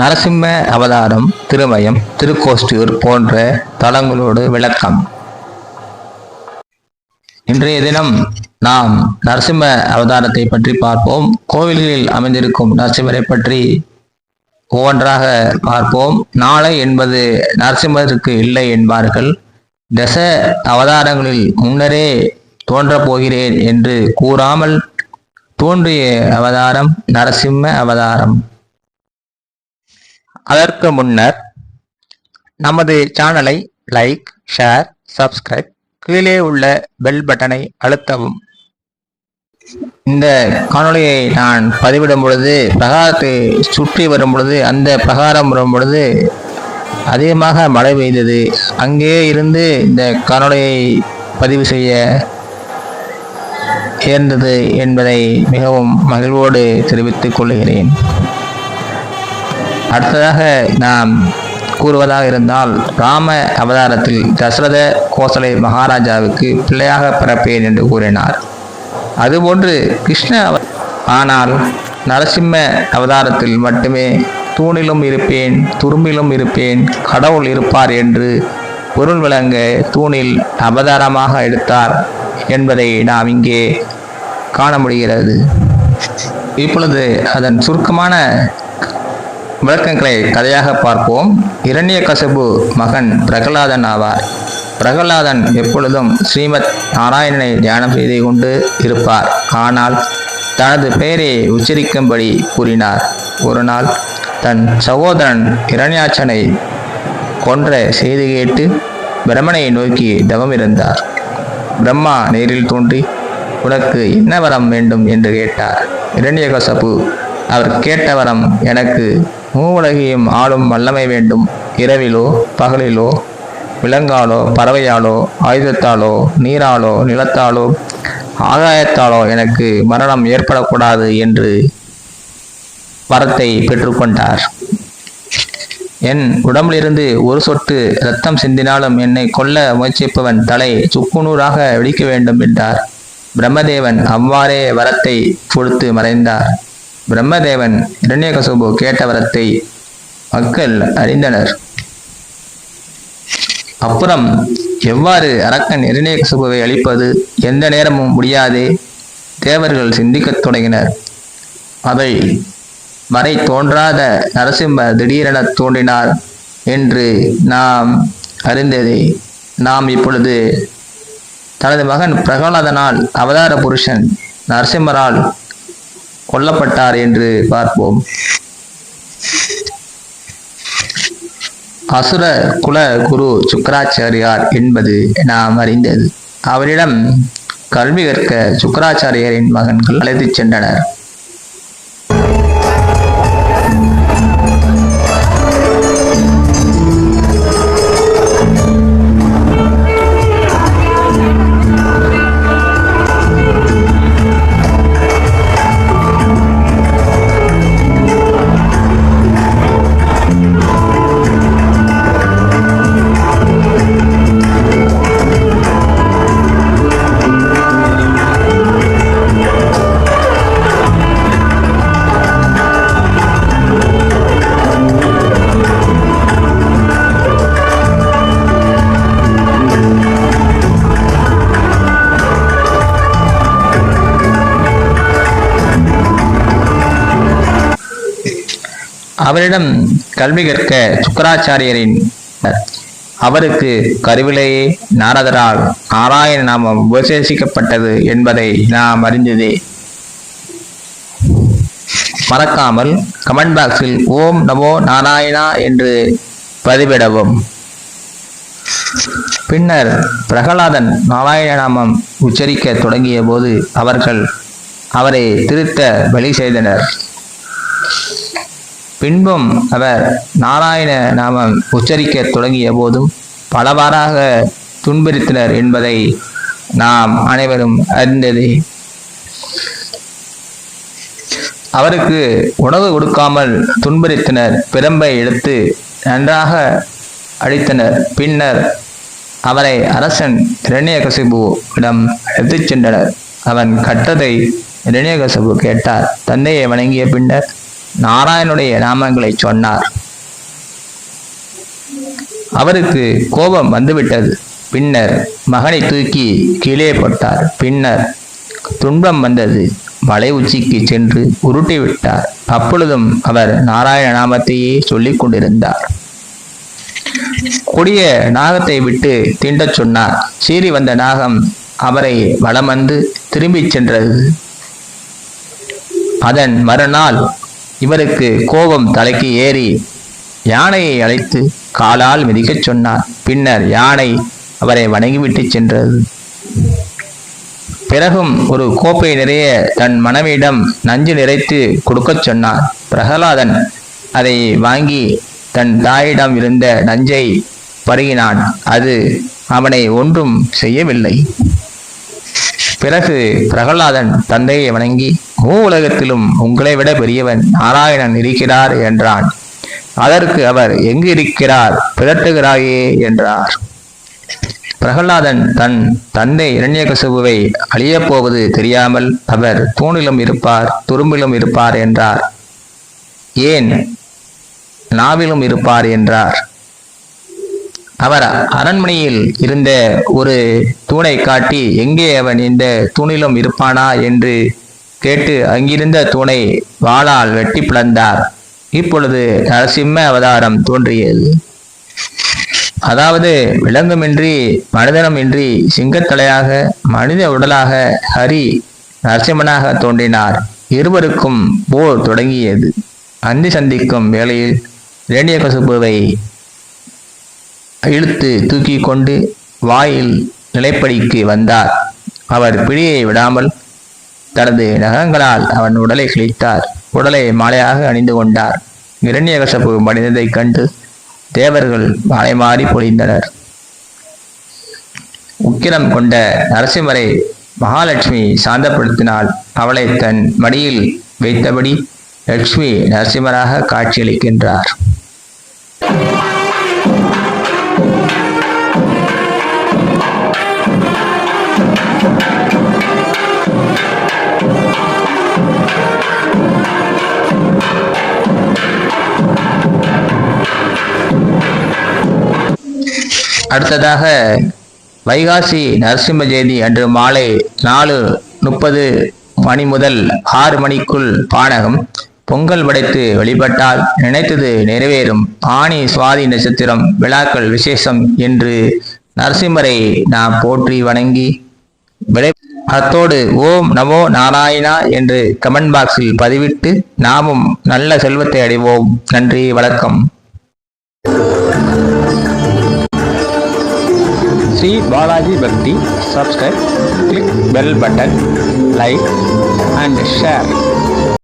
நரசிம்ம அவதாரம் திருமயம் திருக்கோஷ்டியூர் போன்ற தலங்களோடு விளக்கம். இன்றைய தினம் நாம் நரசிம்ம அவதாரத்தை பற்றி பார்ப்போம். கோவில்களில் அமைந்திருக்கும் நரசிம்மரை பற்றி ஒவ்வொன்றாக பார்ப்போம். நாளை என்பது நரசிம்மருக்கு இல்லை என்பார்கள். தச அவதாரங்களில் முன்னரே தோன்றப் போகிறேன் என்று கூறாமல் தோன்றிய அவதாரம் நரசிம்ம அவதாரம். அதற்கு முன்னர் நமது சேனலை லைக் ஷேர் சப்ஸ்கிரைப் கீழே உள்ள பெல் பட்டனை அழுத்தவும். இந்த காணொலியை நான் பதிவிடும் பொழுது பிரகாரத்தை சுற்றி வரும் பொழுது அந்த பிரகாரம் வரும் பொழுது அதிகமாக மழை பெய்தது. அங்கே இருந்து இந்த காணொலியை பதிவு செய்ய நேர்ந்தது என்பதை மிகவும் மகிழ்வோடு தெரிவித்துக் கொள்கிறேன். அடுத்ததாக நாம் கூறுவதாக இருந்தால் ராம அவதாரத்தில் தசரத கோசலை மகாராஜாவுக்கு பிள்ளையாக பிறப்பேன் என்று கூறினார். அதுபோன்று கிருஷ்ண ஆனால் நரசிம்ம அவதாரத்தில் மட்டுமே தூணிலும் இருப்பேன் துரும்பிலும் இருப்பேன் கடவுள் இருப்பார் என்று பொருள் விளங்க தூணில் அவதாரமாக எடுத்தார் என்பதை நாம் இங்கே காண முடிகிறது. இப்பொழுது அதன் சுருக்கமான விளக்கங்களை கதையாக பார்ப்போம். இரண்யகசிபு மகன் பிரகலாதன் ஆவார். பிரகலாதன் எப்பொழுதும் ஸ்ரீமத் நாராயணனை தியானம் செய்து கொண்டு இருப்பார். ஆனால் தனது பெயரை உச்சரிக்கும்படி கூறினார். ஒரு நாள் தன் சகோதரன் இரண்யாச்சனை கொன்ற செய்தி கேட்டு பிரம்மனை நோக்கி தவம் இருந்தார் பிரம்மா நேரில் தோன்றி உனக்கு என்ன வரம் வேண்டும்? என்று கேட்டார். இரண்யகசபு அவர் கேட்ட வரம் எனக்கு மூவுலகையும் ஆளும் வல்லமை வேண்டும். இரவிலோ பகலிலோ விலங்காலோ பறவையாலோ ஆயுதத்தாலோ நீராலோ நிலத்தாலோ ஆகாயத்தாலோ எனக்கு மரணம் ஏற்படக்கூடாது என்று வரத்தை பெற்றுக்கொண்டார். என் உடம்பிலிருந்து ஒரு சொட்டு ரத்தம் சிந்தினாலும் என்னை கொல்ல முயற்சிப்பவன் தலை சுக்குநூறாக வெடிக்க வேண்டும் என்றார். பிரம்மதேவன் அவ்வாறே வரத்தை கொடுத்து மறைந்தார். பிரம்மதேவன் இரண்யகசுபு கேட்ட வரத்தை மக்கள் அறிந்தனர். அப்புறம் எவ்வாறு அரக்கன் இரண்யகசுபுவை அழிப்பது? எந்த நேரமும் முடியாதே. தேவர்கள் சிந்திக்கத் தொடங்கினர். அவை வரை தோன்றாத நரசிம்ம திடீரென தோன்றினார் என்று நாம் அறிந்ததை. நாம் இப்பொழுது தனது மகன் பிரகலாதனால் அவதார புருஷன் நரசிம்மரால் கொல்லப்பட்டார் என்று பார்ப்போம். அசுர குல குரு சுக்கராச்சாரியார் என்பது நாம் அறிந்தது. அவரிடம் கல்வி கற்க சுக்கராச்சாரியரின் மகன்கள் அழைத்துச் சென்றனர். அவரிடம் கல்வி கற்க சுக்கராச்சாரியரின் அவருக்கு கருவிலேயே நாரதரால் நாராயண நாமம் உபசேசிக்கப்பட்டது என்பதை நாம் அறிந்ததே. மறக்காமல் கமெண்ட் பாக்ஸில் ஓம் நமோ நாராயணா என்று பதிவிடவும். பின்னர் பிரகலாதன் நாராயண நாமம் உச்சரிக்க தொடங்கிய போது அவர்கள் அவரை திருத்த வழி செய்தனர். பின்பும் அவர் நாராயண நாமம் உச்சரிக்க தொடங்கிய போதும் பலவாறாக துன்புறுத்தினர் என்பதை நாம் அனைவரும் அறிந்ததே. அவருக்கு உணவு கொடுக்காமல் துன்புறுத்தினர். பிரம்பை எடுத்து நன்றாக அடித்தனர். பின்னர் அவரை அரசன் இரண்யகசிபுவிடம் எடுத்துச் சென்றனர். அவன் கட்டதை இரண்யகசிபு கேட்டார். தந்தையை வணங்கிய பின்னர் நாராயணுடைய நாமங்களை சொன்னார். அவருக்கு கோபம் வந்துவிட்டது. பின்னர் மகனை தூக்கி கீழே போட்டார். பின்னர் துன்பம் வந்தது. மலை உச்சிக்கு சென்று உருட்டி விட்டார் அப்பொழுதும் அவர் நாராயண நாமத்தையே சொல்லிக் கொண்டிருந்தார். கொடிய நாகத்தை விட்டு தீண்டச் சொன்னார். சீறி வந்த நாகம் அவரை வலம் வந்து திரும்பிச் சென்றது. அதன் மறுநாள் இவருக்கு கோபம் தலைக்கு ஏறி யானையை அழைத்து காலால் மிதிக்கச் சொன்னார். பின்னர் யானை அவரை வணங்கிவிட்டு சென்றது. பிறகும் ஒரு கோப்பை நிறைய தன் மனைவியிடம் நஞ்சு நிறைத்து கொடுக்கச் சொன்னார். பிரகலாதன் அதை வாங்கி தன் தாயிடம் இருந்த நஞ்சை பருகினான். அது அவனை ஒன்றும் செய்யவில்லை. பிறகு பிரகலாதன் தந்தையை வணங்கி உலகத்திலும் உங்களை விட பெரியவன் நாராயணன் இருக்கிறார் என்றான். அதற்கு அவர் எங்கு இருக்கிறார் பிறட்டுகிறாயே என்றார். பிரகலாதன் தன் தந்தை இரண்யகசுபுவை அழியப் போவது தெரியாமல் அவர் தூணிலும் இருப்பார் துரும்பிலும் இருப்பார் என்றார். ஏன்? நாவிலும் இருப்பார் என்றார். அவர் அரண்மனையில் இருந்த ஒரு தூணை காட்டி எங்கே அவன் இந்த தூணிலும் இருப்பானா? என்று கேட்டு அங்கிருந்த தூணை வாளால் வெட்டி பிளந்தார். இப்பொழுது நரசிம்ம அவதாரம் தோன்றியது. அதாவது விலங்குமின்றி மனிதனமின்றி சிங்கத்தலையாக மனித உடலாக ஹரி நரசிம்மனாக தோன்றினார். இருவருக்கும் போர் தொடங்கியது. அந்தி சந்திக்கும் வேளையில் ரேடிய கசுப்புவை இழுத்து தூக்கி கொண்டு வாயில் நிலைப்படிக்கு வந்தார். அவர் பிடியை விடாமல் தனது நகங்களால் அவன் உடலை கிழித்தார். உடலை மாலையாக அணிந்து கொண்டார். இரண்யகசப்பு மனிததைக் கண்டு தேவர்கள் மாலை மாறி பொழிந்தனர். உக்கிரம் கொண்ட நரசிம்மரை மகாலட்சுமி சாந்தப்படுத்தினால் அவளை தன் மடியில் வைத்தபடி லட்சுமி நரசிம்மராக காட்சியளிக்கின்றார். அடுத்ததாக வைகாசி நரசிம்ம ஜெயந்தி அன்று மாலை நாலு முப்பது மணி முதல் ஆறு மணிக்குள் பானகம் பொங்கல் படைத்து வழிபட்டால் நினைத்தது நிறைவேறும். ஆணி சுவாதி நட்சத்திரம் விழாக்கள் விசேஷம் என்று நரசிம்மரை நாம் போற்றி வணங்கி விளை அத்தோடு ஓம் நமோ நாராயணா என்று கமெண்ட் பாக்ஸில் பதிவிட்டு நாமும் நல்ல செல்வத்தை அடைவோம். நன்றி வணக்கம். Shri Balaji Bhakti subscribe click bell button like and share